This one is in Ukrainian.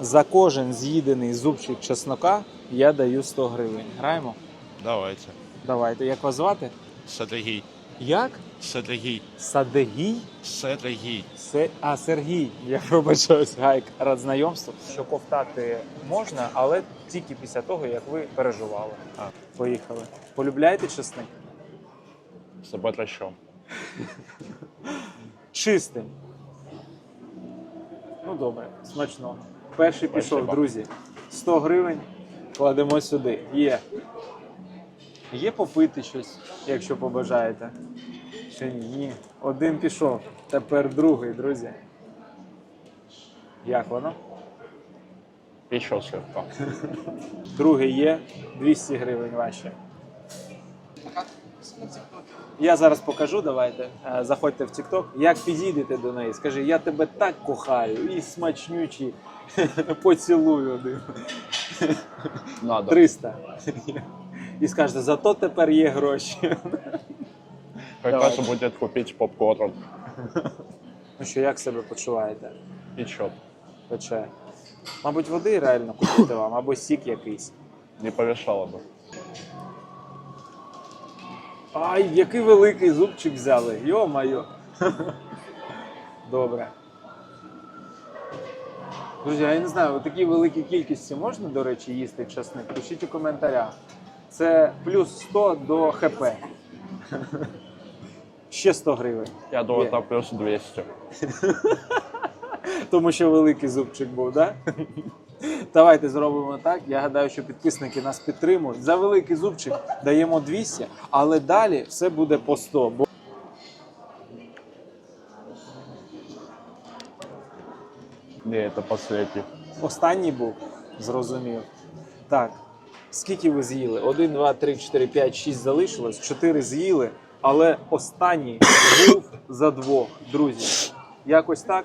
За кожен з'їдений зубчик чеснока я даю 100 гривень. Граємо? Давайте. Давайте. Як вас звати? Сергій. Як? Сергій. Садегій? Сергій. Се... А, Сергій, я пробачаюсь, гайк, рад знайомству. Що ковтати можна, але тільки після того, як ви переживали. А. Поїхали. Полюбляєте чесник? З батрачом. Чистим. Ну добре, смачно. Перший пішов, друзі. 100 гривень кладемо сюди. Є. Є попити щось, якщо побажаєте. Чи ні? Ні. Один пішов. Тепер другий, друзі. Як воно? Пішов слегка. Другий є 200 гривень ваші. Я зараз покажу, давайте. Е, Заходьте в TikTok. Як підійдете до неї? Скажи, я тебе так кохаю і смачнючі поцілую один. Надо. 300. І скажете, зато тепер є гроші. Якраз буде купити попкорн. Ну що, як себе почуваєте? І що? Пече. Мабуть, води реально купити вам, або сік якийсь. Не помішало би. Ай, який великий зубчик взяли. Йо-майо. Добре. Друзі, я не знаю, у такій великій кількості можна, до речі, їсти часник? Пишіть у коментарях. Це плюс 100 до ХП. Ще 100 гривень. Я думаю, там плюс 200. Тому що великий зубчик був, так? Да? Давайте зробимо так. Я гадаю, що підписники нас підтримують. За великий зубчик даємо 200, але далі все буде по 100. Бо Ні, це останній. останній був, зрозумів. Так, скільки ви з'їли? 1, 2, 3, 4, 5, 6 залишилось, 4 з'їли, але останній був за двох, друзі. Якось так.